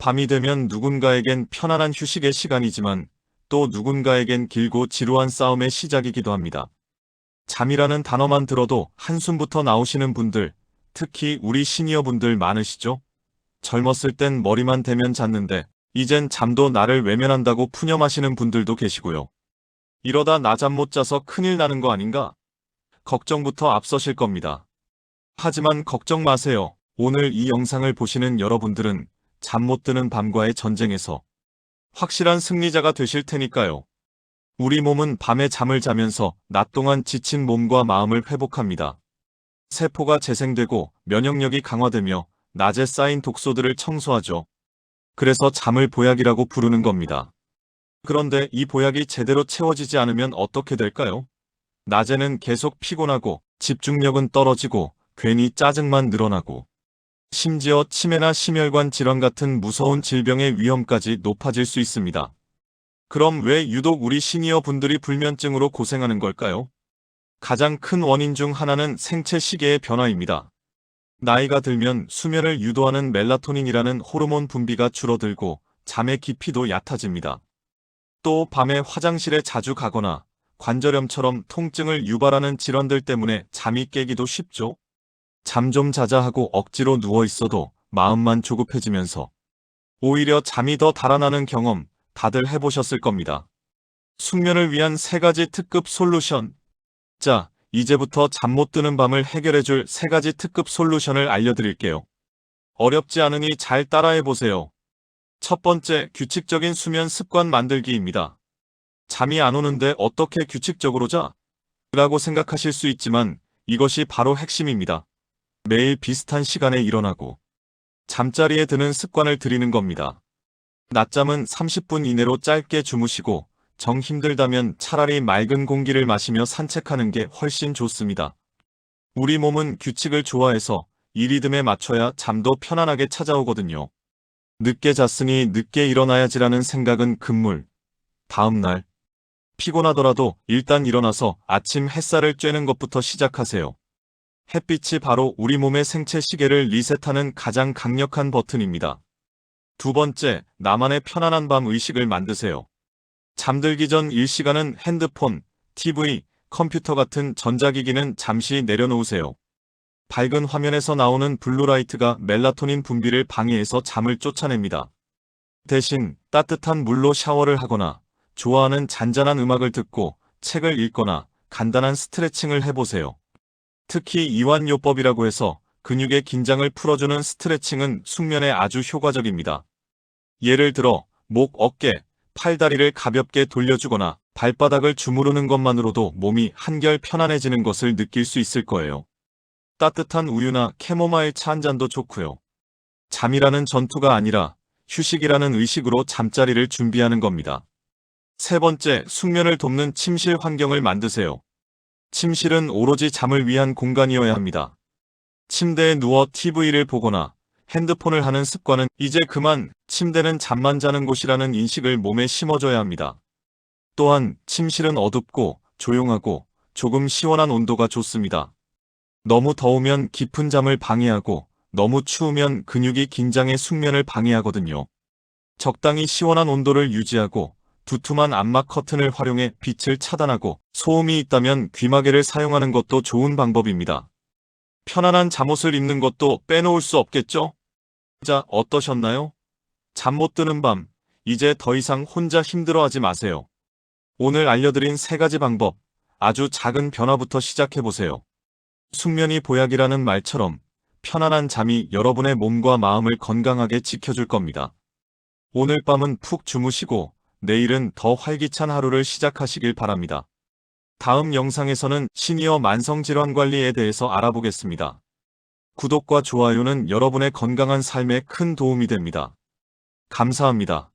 밤이 되면 누군가에겐 편안한 휴식의 시간이지만 또 누군가에겐 길고 지루한 싸움의 시작이기도 합니다. 잠이라는 단어만 들어도 한숨부터 나오시는 분들, 특히 우리 시니어 분들 많으시죠? 젊었을 땐 머리만 대면 잤는데 이젠 잠도 나를 외면한다고 푸념하시는 분들도 계시고요. 이러다 나잠못 자서 큰일 나는 거 아닌가? 걱정부터 앞서실 겁니다. 하지만 걱정 마세요. 오늘 이 영상을 보시는 여러분들은 잠 못 드는 밤과의 전쟁에서 확실한 승리자가 되실 테니까요. 우리 몸은 밤에 잠을 자면서 낮 동안 지친 몸과 마음을 회복합니다. 세포가 재생되고 면역력이 강화되며 낮에 쌓인 독소들을 청소하죠. 그래서 잠을 보약이라고 부르는 겁니다. 그런데 이 보약이 제대로 채워지지 않으면 어떻게 될까요? 낮에는 계속 피곤하고 집중력은 떨어지고 괜히 짜증만 늘어나고 심지어 치매나 심혈관 질환 같은 무서운 질병의 위험까지 높아질 수 있습니다. 그럼 왜 유독 우리 시니어 분들이 불면증으로 고생하는 걸까요? 가장 큰 원인 중 하나는 생체 시계의 변화입니다. 나이가 들면 수면을 유도하는 멜라토닌이라는 호르몬 분비가 줄어들고 잠의 깊이도 얕아집니다. 또 밤에 화장실에 자주 가거나 관절염처럼 통증을 유발하는 질환들 때문에 잠이 깨기도 쉽죠. 잠 좀 자자 하고 억지로 누워 있어도 마음만 조급해지면서 오히려 잠이 더 달아나는 경험 다들 해보셨을 겁니다. 숙면을 위한 세 가지 특급 솔루션. 자, 이제부터 잠 못 드는 밤을 해결해줄 세 가지 특급 솔루션을 알려드릴게요. 어렵지 않으니 잘 따라해보세요. 첫 번째, 규칙적인 수면 습관 만들기입니다. 잠이 안 오는데 어떻게 규칙적으로 자? 라고 생각하실 수 있지만 이것이 바로 핵심입니다. 매일 비슷한 시간에 일어나고 잠자리에 드는 습관을 들이는 겁니다. 낮잠은 30분 이내로 짧게 주무시고 정 힘들다면 차라리 맑은 공기를 마시며 산책하는 게 훨씬 좋습니다. 우리 몸은 규칙을 좋아해서 이 리듬에 맞춰야 잠도 편안하게 찾아오거든요. 늦게 잤으니 늦게 일어나야지라는 생각은 금물. 다음 날. 피곤하더라도 일단 일어나서 아침 햇살을 쬐는 것부터 시작하세요. 햇빛이 바로 우리 몸의 생체 시계를 리셋하는 가장 강력한 버튼입니다. 두 번째, 나만의 편안한 밤 의식을 만드세요. 잠들기 전 1시간은 핸드폰, TV, 컴퓨터 같은 전자기기는 잠시 내려놓으세요. 밝은 화면에서 나오는 블루라이트가 멜라토닌 분비를 방해해서 잠을 쫓아냅니다. 대신 따뜻한 물로 샤워를 하거나 좋아하는 잔잔한 음악을 듣고 책을 읽거나 간단한 스트레칭을 해보세요. 특히 이완요법이라고 해서 근육의 긴장을 풀어주는 스트레칭은 숙면에 아주 효과적입니다. 예를 들어 목, 어깨, 팔다리를 가볍게 돌려주거나 발바닥을 주무르는 것만으로도 몸이 한결 편안해지는 것을 느낄 수 있을 거예요. 따뜻한 우유나 캐모마일 차 한 잔도 좋고요. 잠이라는 전투가 아니라 휴식이라는 의식으로 잠자리를 준비하는 겁니다. 세 번째, 숙면을 돕는 침실 환경을 만드세요. 침실은 오로지 잠을 위한 공간이어야 합니다. 침대에 누워 TV를 보거나 핸드폰을 하는 습관은 이제 그만 침대는 잠만 자는 곳이라는 인식을 몸에 심어줘야 합니다. 또한 침실은 어둡고 조용하고 조금 시원한 온도가 좋습니다. 너무 더우면 깊은 잠을 방해하고 너무 추우면 근육이 긴장해 숙면을 방해하거든요. 적당히 시원한 온도를 유지하고 두툼한 암막 커튼을 활용해 빛을 차단하고 소음이 있다면 귀마개를 사용하는 것도 좋은 방법입니다. 편안한 잠옷을 입는 것도 빼놓을 수 없겠죠? 자, 어떠셨나요? 잠 못 드는 밤, 이제 더 이상 혼자 힘들어하지 마세요. 오늘 알려드린 세 가지 방법, 아주 작은 변화부터 시작해보세요. 숙면이 보약이라는 말처럼 편안한 잠이 여러분의 몸과 마음을 건강하게 지켜줄 겁니다. 오늘 밤은 푹 주무시고 내일은 더 활기찬 하루를 시작하시길 바랍니다. 다음 영상에서는 시니어 만성질환 관리에 대해서 알아보겠습니다. 구독과 좋아요는 여러분의 건강한 삶에 큰 도움이 됩니다. 감사합니다.